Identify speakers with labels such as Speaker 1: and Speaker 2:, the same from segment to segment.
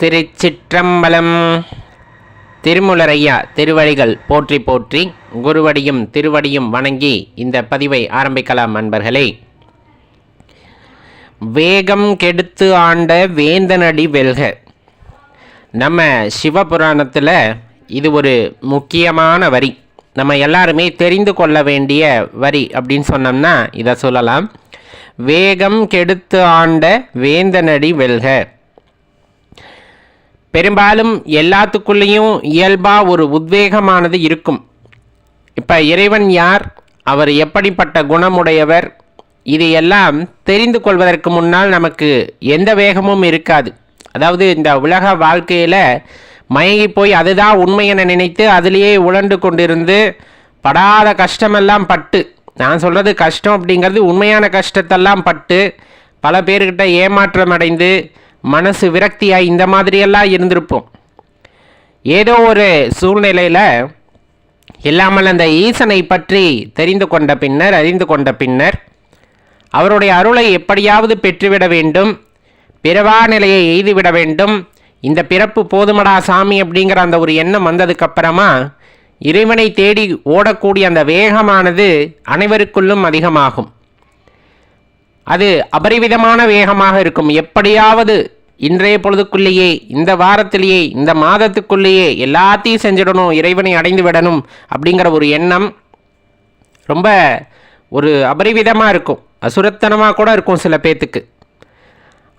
Speaker 1: திருச்சிற்றம்பலம். திருமுலரையா திருவடிகள் போற்றி போற்றி குருவடியும் திருவடியும் வணங்கி இந்த பதிவை ஆரம்பிக்கலாம் அன்பர்களே. வேகம் கெடுத்து ஆண்ட வேந்தனடி வெல்க. நம்ம சிவபுராணத்தில் இது ஒரு முக்கியமான வரி. நம்ம எல்லாருமே தெரிந்து கொள்ள வேண்டிய வரி அப்படின்னு சொன்னோம்னா இதை சொல்லலாம். வேகம் கெடுத்து ஆண்ட வேந்தனடி வெல்க. பெரும்பாலும் எல்லாத்துக்குள்ளேயும் இயல்பாக ஒரு உத்வேகமானது இருக்கும். இப்போ இறைவன் யார்? அவர் எப்படிப்பட்ட குணமுடையவர்? இது எல்லாம் தெரிந்து கொள்வதற்கு முன்னால் நமக்கு எந்த வேகமும் இருக்காது. அதாவது இந்த உலக வாழ்க்கையில் மயங்கி போய் அதுதான் உண்மை என நினைத்து அதிலேயே உழண்டு கொண்டிருந்து படாத கஷ்டமெல்லாம் பட்டு நான் சொல்கிறது கஷ்டம் அப்படிங்கிறது உண்மையான கஷ்டத்தெல்லாம் பட்டு பல பேர்கிட்ட ஏமாற்றம் அடைந்து மனசு விரக்தியாக இந்த மாதிரியெல்லாம் இருந்திருப்போம். ஏதோ ஒரு சூழ்நிலையில் இல்லாமல் அந்த ஈசனை பற்றி தெரிந்து கொண்ட பின்னர் அறிந்து கொண்ட பின்னர் அவருடைய அருளை எப்படியாவது பெற்றுவிட வேண்டும் பிறவா நிலையை எய்துவிட வேண்டும் இந்த பிறப்பு போதுமடா சாமி அப்படிங்கிற அந்த ஒரு எண்ணம் வந்ததுக்கப்புறமா இறைவனை தேடி ஓடக்கூடிய அந்த வேகமானது அனைவருக்குள்ளும் அதிகமாகும். அது அபரிவிதமான வேகமாக இருக்கும். எப்படியாவது இன்றைய பொழுதுக்குள்ளேயே இந்த வாரத்திலேயே இந்த மாதத்துக்குள்ளேயே எல்லாத்தையும் செஞ்சிடணும் இறைவனை அடைந்து விடணும் அப்படிங்கிற ஒரு எண்ணம் ரொம்ப ஒரு அபரிவிதமாக இருக்கும். அசுரத்தனமாக கூட இருக்கும் சில பேத்துக்கு.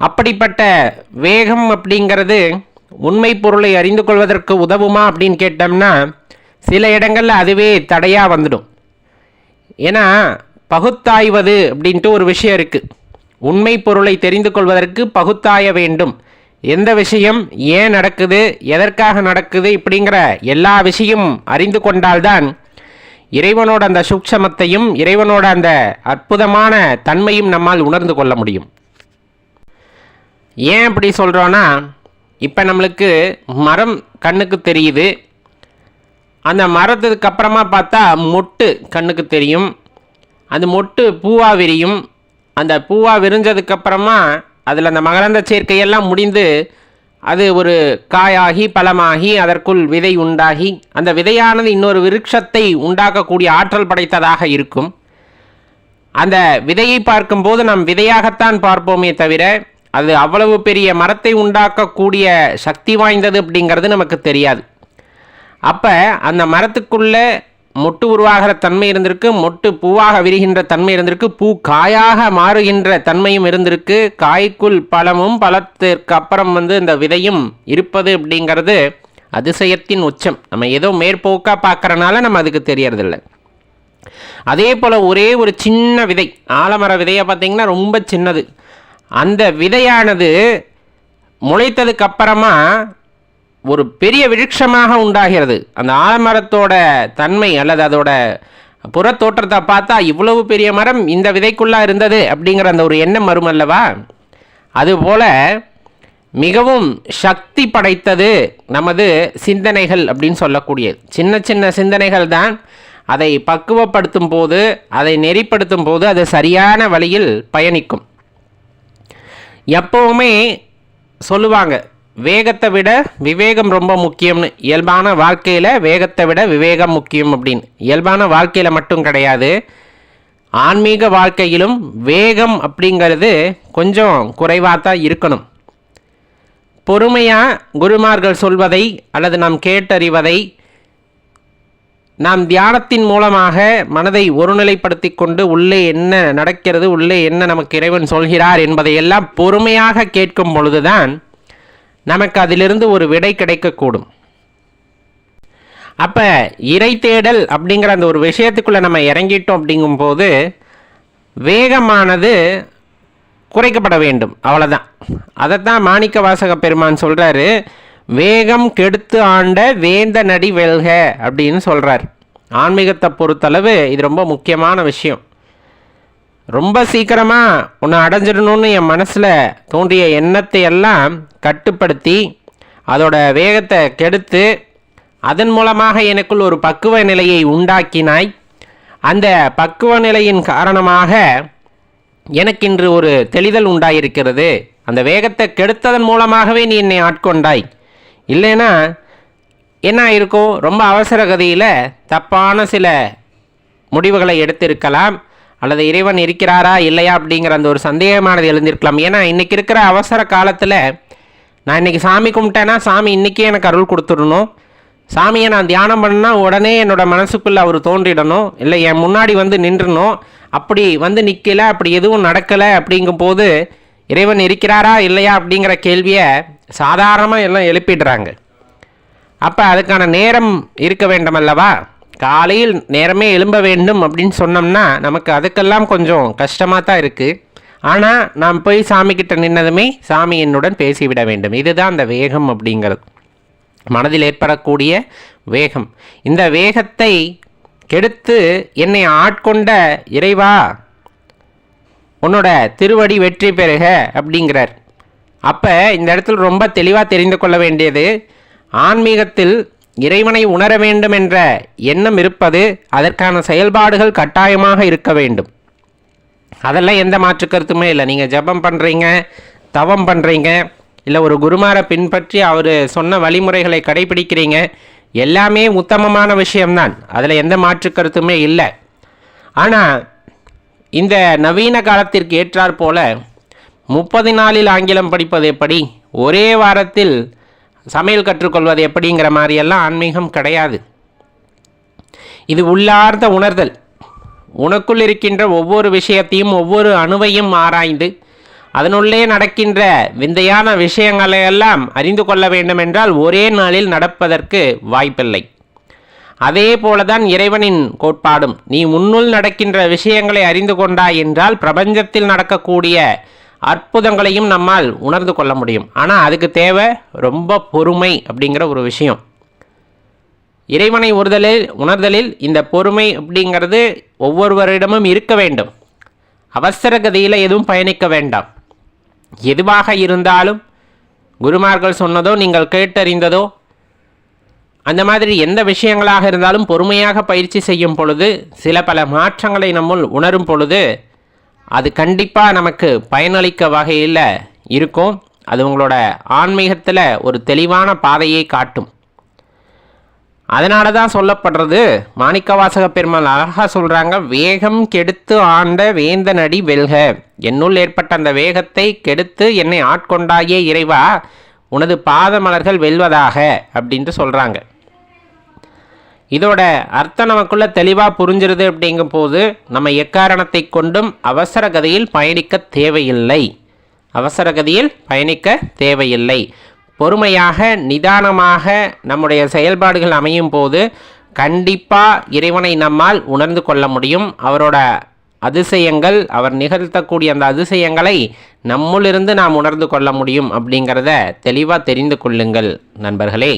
Speaker 1: அப்படிப்பட்ட வேகம் அப்படிங்கிறது உண்மை பொருளை அறிந்து கொள்வதற்கு உதவுமா அப்படின்னு கேட்டோம்னா சில இடங்களில் அதுவே தடையாக வந்துடும். ஏன்னா பகுத்தாய்வது அப்படின்ட்டு ஒரு விஷயம் இருக்குது உண்மை பொருளை தெரிந்து கொள்வதற்கு பகுத்தாய வேண்டும். எந்த விஷயம் ஏன் நடக்குது எதற்காக நடக்குது இப்படிங்கிற எல்லா விஷயம் அறிந்து கொண்டால்தான் இறைவனோட அந்த சூக்ஷமத்தையும் இறைவனோட அந்த அற்புதமான தன்மையும் நம்மால் உணர்ந்து கொள்ள முடியும். ஏன் அப்படி சொல்கிறோன்னா இப்போ நம்மளுக்கு மரம் கண்ணுக்கு தெரியுது. அந்த மரத்துக்கு அப்புறமா பார்த்தா மொட்டு கண்ணுக்கு தெரியும். அந்த மொட்டு பூவாக விரியும். அந்த பூவாக விரிஞ்சதுக்கப்புறமா அதில் அந்த மகரந்த சேர்க்கையெல்லாம் முடிந்து அது ஒரு காயாகி பழமாகி அதற்குள் விதை உண்டாகி அந்த விதையானது இன்னொரு விருட்சத்தை உண்டாக்கக்கூடிய ஆற்றல் படைத்ததாக இருக்கும். அந்த விதையை பார்க்கும்போது நாம் விதையாகத்தான் பார்ப்போமே தவிர அது அவ்வளவு பெரிய மரத்தை உண்டாக்கக்கூடிய சக்தி வாய்ந்தது அப்படிங்கிறது நமக்கு தெரியாது. அப்போ அந்த மரத்துக்குள்ளே மொட்டு உருவாகிற தன்மை இருந்திருக்கு மொட்டு பூவாக விரிகின்ற தன்மை இருந்திருக்கு பூ காயாக மாறுகின்ற தன்மையும் இருந்திருக்கு. காய்க்குள் பழமும் பழத்திற்கு அப்புறம் வந்து இந்த விதையும் இருப்பது அப்படிங்கிறது அதிசயத்தின் உச்சம். நம்ம ஏதோ மேற்போக்காக பார்க்கறனால நம்ம அதுக்கு தெரியறதில்ல. அதே போல் ஒரே ஒரு சின்ன விதை ஆலமர விதையை பார்த்திங்கன்னா ரொம்ப சின்னது. அந்த விதையானது முளைத்ததுக்கு அப்புறமா ஒரு பெரிய விருட்சமாக உண்டாகிறது. அந்த ஆலமரத்தோட தன்மை அல்லது அதோட புறத்தோற்றத்தை பார்த்தா இவ்வளவு பெரிய மரம் இந்த விதைக்குள்ளாக இருந்தது அப்படிங்கிற அந்த ஒரு எண்ணம் வரும் அல்லவா? அதுபோல் மிகவும் சக்தி படைத்தது நமது சிந்தனைகள் அப்படின்னு சொல்லக்கூடியது. சின்ன சின்ன சிந்தனைகள் தான் அதை பக்குவப்படுத்தும் போது அதை நெறிப்படுத்தும் போது அது சரியான வழியில் பயணிக்கும். எப்போவுமே சொல்லுவாங்க வேகத்தை விட விவேகம் ரொம்ப முக்கியம்னு இயல்பான வாழ்க்கையில் வேகத்தை விட விவேகம் முக்கியம் அப்படின்னு. இயல்பான வாழ்க்கையில் மட்டும் கிடையாது. ஆன்மீக வாழ்க்கையிலும் வேகம் அப்படிங்கிறது கொஞ்சம் குறைவாக தான் இருக்கணும். பொறுமையாக குருமார்கள் சொல்வதை அல்லது நாம் கேட்டறிவதை நாம் தியானத்தின் மூலமாக மனதை ஒருநிலைப்படுத்தி கொண்டு உள்ளே என்ன நடக்கிறது உள்ளே என்ன நமக்கு இறைவன் சொல்கிறார் என்பதையெல்லாம் பொறுமையாக கேட்கும் பொழுதுதான் நமக்கு அதிலிருந்து ஒரு விடை கிடைக்கக்கூடும். அப்போ இறை தேடல் அப்படிங்கிற அந்த ஒரு விஷயத்துக்குள்ளே நம்ம இறங்கிட்டோம் அப்படிங்கும்போது வேகமானது குறைக்கப்பட வேண்டும். அவ்வளோதான் அதைத்தான் மாணிக்க வாசக பெருமான் சொல்கிறாரு வேகம் கெடுத்து ஆண்ட வேந்த நடி வெல்க அப்படின்னு சொல்கிறார் ஆன்மீகத்தை பொறுத்தளவு இது ரொம்ப முக்கியமான விஷயம். ரொம்ப சீக்கிரமாக உன்னை அடைஞ்சிடணும்னு என் மனசில் தோன்றிய எண்ணத்தை எல்லாம் கட்டுப்படுத்தி அதோட வேகத்தை கெடுத்து அதன் மூலமாக எனக்குள் ஒரு பக்குவ நிலையை உண்டாக்கினாய். அந்த பக்குவ நிலையின் காரணமாக எனக்கு இன்று ஒரு தெளிதல் உண்டாயிருக்கிறது. அந்த வேகத்தை கெடுத்ததன் மூலமாகவே நீ என்னை ஆட்கொண்டாய். இல்லைன்னா என்ன இருக்கும் ரொம்ப அவசர கதியில் தப்பான சில முடிவுகளை எடுத்திருக்கலாம். அல்லது இறைவன் இருக்கிறாரா இல்லையா அப்படிங்கிற அந்த ஒரு சந்தேகமானது எழுந்திருக்கலாம். ஏன்னா இன்றைக்கி இருக்கிற அவசர காலத்தில் நான் இன்றைக்கி சாமி கும்பிட்டேன்னா சாமி இன்றைக்கே எனக்கு அருள் கொடுத்துடணும். சாமியை நான் தியானம் பண்ணால் உடனே என்னோட மனசுக்குள்ளே அவர் தோன்றிடணும். இல்லை என் முன்னாடி வந்து நின்றணும். அப்படி வந்து நிற்கலை அப்படி எதுவும் நடக்கலை அப்படிங்கும்போது இறைவன் இருக்கிறாரா இல்லையா அப்படிங்கிற கேள்வியை சாதாரணமாக எல்லாம் எழுப்பிடுறாங்க. அப்போ அதுக்கான நேரம் இருக்க வேண்டும் அல்லவா காலையில் நேரமே எழும்ப வேண்டும் அப்படின்னு சொன்னோம்னா நமக்கு அதுக்கெல்லாம் கொஞ்சம் கஷ்டமாக தான் இருக்குது ஆனால் நாம் போய் சாமி கிட்ட நின்னதுமே சாமி என்னுடன் பேசிவிட வேண்டும். இதுதான் அந்த வேகம் அப்படிங்கிறது. மனதில் ஏற்படக்கூடிய வேகம். இந்த வேகத்தை கெடுத்து என்னை ஆட்கொண்ட இறைவா உன்னோட திருவடி வெற்றி பெறுக அப்படிங்கிறார். அப்போ இந்த இடத்துல ரொம்ப தெளிவாக தெரிந்து கொள்ள வேண்டியது ஆன்மீகத்தில் இறைவனை உணர வேண்டும் என்ற எண்ணம் இருப்பது அதற்கான செயல்பாடுகள் கட்டாயமாக இருக்க வேண்டும். அதெல்லாம் எந்த மாற்று கருத்துமே இல்லை. நீங்கள் ஜெபம் பண்ணுறீங்க தவம் பண்ணுறீங்க இல்லை ஒரு குருமாரை பின்பற்றி அவர் சொன்ன வழிமுறைகளை கடைபிடிக்கிறீங்க எல்லாமே உத்தமமான விஷயம்தான். அதில் எந்த மாற்று கருத்துமே இல்லை. ஆனால் இந்த நவீன காலத்திற்கு ஏற்றாற் போல முப்பது நாளில் ஆங்கிலம் படிப்பது எப்படி? ஒரே வாரத்தில் சமையல் கற்றுக்கொள்வது எப்படிங்கிற மாதிரியெல்லாம் ஆன்மீகம் கிடையாது. இது உள்ளார்ந்த உணர்தல். உனக்குள் இருக்கின்ற ஒவ்வொரு விஷயத்தையும் ஒவ்வொரு அணுவையும் ஆராய்ந்து அதனுள்ளே நடக்கின்ற விந்தையான விஷயங்களை எல்லாம் அறிந்து கொள்ள வேண்டுமென்றால் ஒரே நாளில் நடப்பதற்கு வாய்ப்பில்லை. அதே போலதான் இறைவனின் கோட்பாடும். நீ முன்னுள் நடக்கின்ற விஷயங்களை அறிந்து கொண்டாய் என்றால் பிரபஞ்சத்தில் நடக்கக்கூடிய அற்புதங்களையும் நம்மால் உணர்ந்து கொள்ள முடியும். ஆனால் அதுக்கு தேவை ரொம்ப பொறுமை அப்படிங்கிற ஒரு விஷயம். இறைவனை உறுதலில் உணர்தலில் இந்த பொறுமை அப்படிங்கிறது ஒவ்வொருவரிடமும் இருக்க வேண்டும். அவசர கதியில் எதுவும் பயணிக்க வேண்டாம். எதுவாக இருந்தாலும் குருமார்கள் சொன்னதோ நீங்கள் கேட்டறிந்ததோ அந்த மாதிரி எந்த விஷயங்களாக இருந்தாலும் பொறுமையாக பயிற்சி செய்யும் பொழுது சில பல மாற்றங்களை நம்முள் உணரும் பொழுது அது கண்டிப்பாக நமக்கு பயனளிக்க வகையில் இருக்கும். அது உங்களோட ஆன்மீகத்தில் ஒரு தெளிவான பாதையை காட்டும். அதனால தான் சொல்லப்படுறது மாணிக்கவாசக பெருமாள் அழகாக சொல்கிறாங்க வேகம் கெடுத்து ஆண்ட வேந்தனடி வெல்க. என்னுள் ஏற்பட்ட அந்த வேகத்தை கெடுத்து என்னை ஆட்கொண்டாயே இறைவா. உனது பாதமலர்கள் வெல்வதாக அப்படின்ட்டு சொல்கிறாங்க இதோட அர்த்தம் நமக்குள்ள தெளிவாக புரிஞ்சிருது அப்படிங்கும் போது நம்ம எக்காரணத்தை கொண்டும் அவசர கதியில் பயணிக்க தேவையில்லை. அவசர கதியில் பயணிக்க தேவையில்லை. பொறுமையாக நிதானமாக நம்முடைய செயல்பாடுகள் அமையும் போது கண்டிப்பாக இறைவனை நம்மால் உணர்ந்து கொள்ள முடியும். அவரோட அதிசயங்கள் அவர் நிகழ்த்தக்கூடிய அந்த அதிசயங்களை நம்முளிருந்து நாம் உணர்ந்து கொள்ள முடியும் அப்படிங்கிறத தெளிவாக தெரிந்து கொள்ளுங்கள் நண்பர்களே.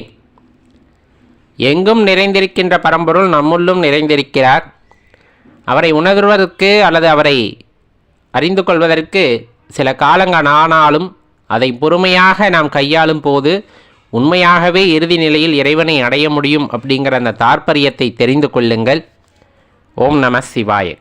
Speaker 1: எங்கும் நிறைந்திருக்கின்ற பரம்பொருள் நம்முள்ளும் நிறைந்திருக்கிறார். அவரை உணர்வதற்கு அல்லது அவரை அறிந்து கொள்வதற்கு சில காலங்கள் ஆனாலும் அதை பொறுமையாக நாம் கையாளும் போது உண்மையாகவே இறுதி நிலையில் இறைவனை அடைய முடியும் அப்படிங்கிற அந்த தாற்பரியத்தை தெரிந்து கொள்ளுங்கள். ஓம் நம சிவாய.